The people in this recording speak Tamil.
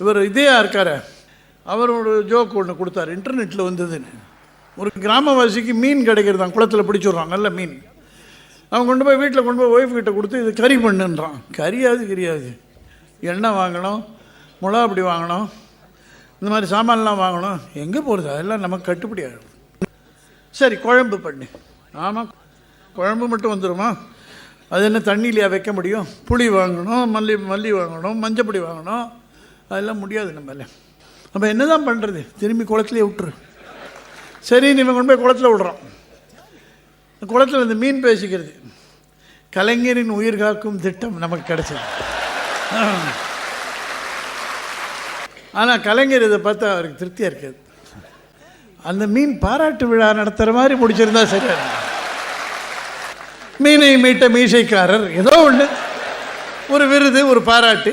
இவர் இதே இருக்கார் அவர் ஒரு ஜோக் ஒன்று கொடுத்தாரு. இன்டர்நெட்டில் வந்ததுன்னு. ஒரு கிராமவாசிக்கு மீன் கிடைக்கிறதான். குளத்தில் பிடிச்சிடுறான் நல்ல மீன். அவன் கொண்டு போய் வீட்டில் கொண்டு போய் ஒய்ஃப் கிட்ட கொடுத்து இது கறி பண்ணுன்றான். கறியாது கறியாது எண்ணெய் வாங்கணும். மிளகாப்பொடி வாங்கணும். இந்த மாதிரி சாமான்லாம் வாங்கணும். எங்கே போகிறது அதெல்லாம் நமக்கு கட்டுப்படி ஆகிடும் சரி குழம்பு பண்ணு. ஆமாம் குழம்பு மட்டும் வந்துடுமா அது என்ன தண்ணியிலையா வைக்க முடியும்? புளி வாங்கணும் மல்லி மல்லி வாங்கணும் மஞ்சப்பொடி வாங்கணும். அதெல்லாம் முடியாது நம்மள நம்ம என்ன தான் பண்ணுறது திரும்பி குளத்துலேயே விட்டுரு. சரி நீ கொண்டு போய் குளத்துல விடுறோம் குளத்தில் இந்த மீன் பேசிக்கிறது. கலைஞரின் உயிர் காக்கும் திட்டம் நமக்கு கிடைச்சது. ஆனால் கலைஞர் இதை பார்த்தா அவருக்கு திருப்தியாக இருக்காது. அந்த மீன் பாராட்டு விழா நடத்துகிற மாதிரி முடிச்சிருந்தா சரியா மீனை மீட்ட மீசைக்காரர் ஏதோ ஒன்று ஒரு விருது ஒரு பாராட்டு.